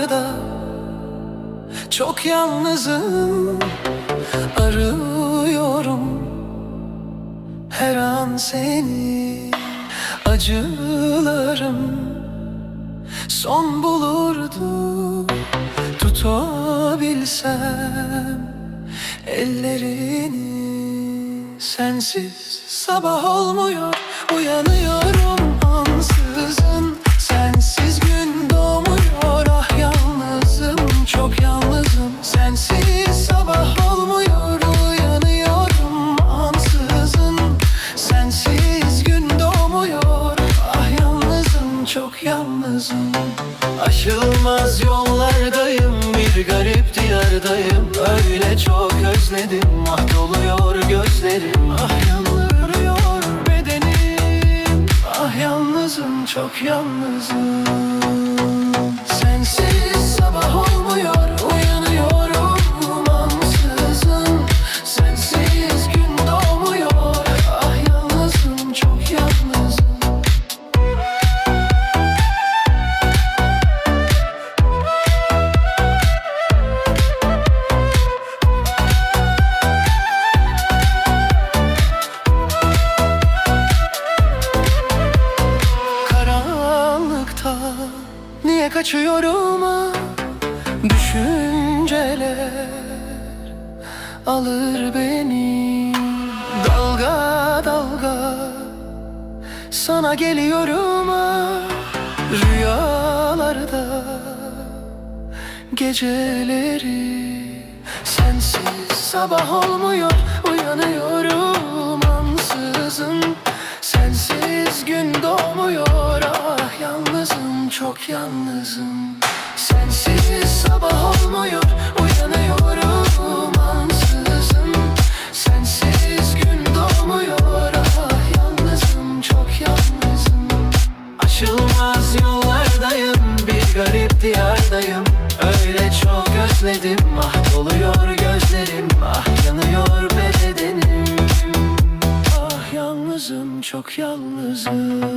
dağlarda Çok yalnızım Arıyorum Her an seni. Acılarım Son bulurdu Tutabilsem Ellerini. Sensiz sabah olmuyor Uyanıyorum çok yalnızım. Aşılmaz yollardayım Bir garip diyardayım. Öyle çok özledim Ah doluyor gözlerim. Ah yanıyor bedenim. Ah yalnızım çok yalnızım. Sensiz kaçıyorum ah Düşünceler alır beni. Dalga dalga sana geliyorum ah Rüyalarda geceleri Sensiz sabah olmuyor çok yalnızım. Sensiz sabah olmuyor uyanıyorum ansızın. Sensiz gün doğmuyor ah yalnızım çok yalnızım. Aşılmaz yollardayım Bir garip diyardayım. Öyle çok özledim Ah doluyor gözlerim Ah yanıyor bedenim. Ah yalnızım çok yalnızım